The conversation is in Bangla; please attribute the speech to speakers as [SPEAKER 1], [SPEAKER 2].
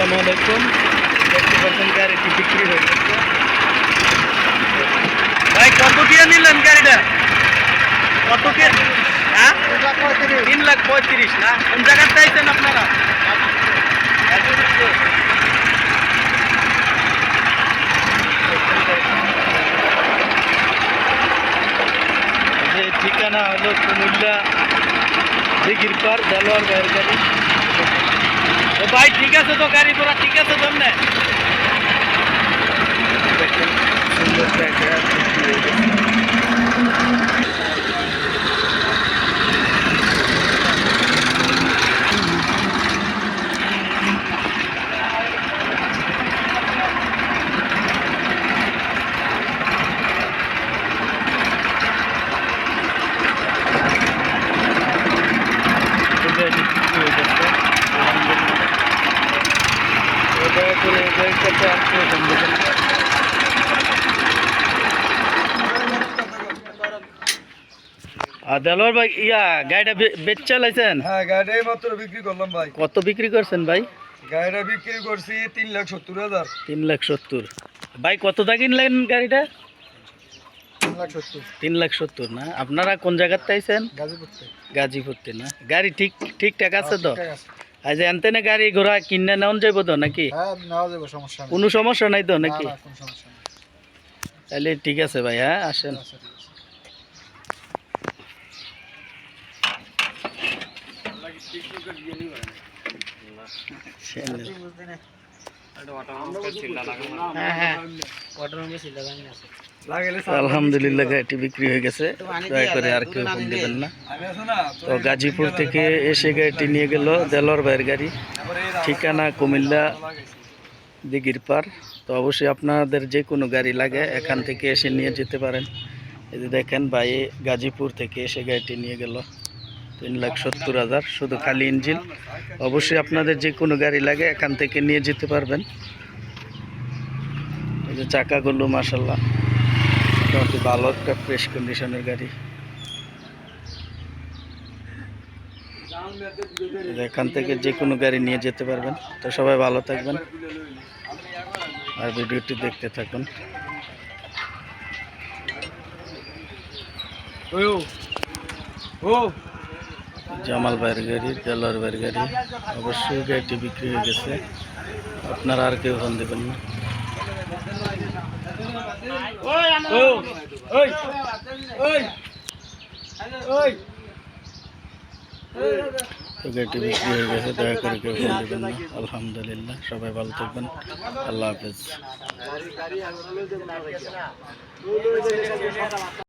[SPEAKER 1] আসসালামু আলাইকুম। দেখতে পাচ্ছেন গাড়িটি বিক্রি হয়ে গেছে ভাই, কত দিয়ে নিলেন গাড়িটা? কত কে হ্যাঁ? তিন লাখ পঁয়ত্রিশ, না? কোন জায়গায় চাইছেন আপনারা? ঠিকানা হলো কুমিল্লা দিঘির পার দেলোয়ার ও ভাই ঠিক আছে তো গাড়ি ঘোড়া ঠিক আছে তো এমনে? দেখেন, সুন্দর জায়গা, বিক্রি হয়ে গেছে। এই গাড়ি বিক্রি হয়ে গেছে। আলহামদুলিল্লাহ। তো দয়া করে এই গাড়ির কাছে আর দেলোয়ার ভাই ইয়া গাড়িটা বেচে লাইছেন?
[SPEAKER 2] হ্যাঁ গাড়িটা মাত্র বিক্রি করলাম ভাই।
[SPEAKER 1] কত বিক্রি করছেন ভাই?
[SPEAKER 2] গাড়িটা বিক্রি করছি তিন লাখ সত্তর হাজার।
[SPEAKER 1] তিন লাখ সত্তর। ভাই কত দা কিনলেন গাড়িটা?
[SPEAKER 2] তিন লাখ সত্তর।
[SPEAKER 1] না? আপনারা কোন জায়গার চাইছেন
[SPEAKER 2] গাজীপুর থেকে।
[SPEAKER 1] গাজীপুরতে না? গাড়ি ঠিক ঠিকঠাক আছে তো?
[SPEAKER 2] আছে।
[SPEAKER 1] আজ এনতেনে গাড়ি ঘোড়া কিনে নেওয়া যাইব তো নাকি?
[SPEAKER 2] হ্যাঁ
[SPEAKER 1] কোনো সমস্যা নাই তো নাকি? তাহলে ঠিক আছে ভাই হ্যাঁ আসেন।
[SPEAKER 2] আচ্ছা, ঠিক
[SPEAKER 1] আলহামদুলিল্লাহ গাড়িটি বিক্রি হয়ে গেছে। দয়া করে আর কেউ ফোন দেবেন না। তো গাজীপুর থেকে এসে গাড়িটি নিয়ে গেল দেলোয়ার ভাইয়ের গাড়ি। ঠিকানা কুমিল্লা দিঘির পার। তো অবশ্যই আপনাদের যে কোনো গাড়ি লাগে এখান থেকে এসে নিয়ে যেতে পারেন। এই যে দেখেন ভাই গাজীপুর থেকে এসে গাড়িটি নিয়ে গেল। তিন লাখ সত্তর হাজার, শুধু খালি ইঞ্জিন। অবশ্যই আপনাদের যে কোনো গাড়ি লাগে এখান থেকে নিয়ে যেতে পারবেন। এই যে চাকাগুলো মাসাল্লাহ মোটামুটি ভালো একটা ফ্রেশ কন্ডিশনের গাড়ি। এখান থেকে যে কোনো গাড়ি নিয়ে যেতে পারবেন। তো সবাই ভালো থাকবেন। আর ভিডিওটি দেখতে থাকুন।
[SPEAKER 2] ও ও
[SPEAKER 1] জামাল ভাইয়ের গাড়ি তেলার ভাইয়ের গাড়ি। অবশ্যই গাড়িটি বিক্রি হয়ে গেছে। আপনারা আর কেউ ফোন দেবেন না। গাড়িটি বিক্রি হয়ে গেছে দয়া করে কেউ ফোন দেবেন না। আলহামদুলিল্লাহ সবাই ভালো থাকবেন। আল্লাহ হাফেজ।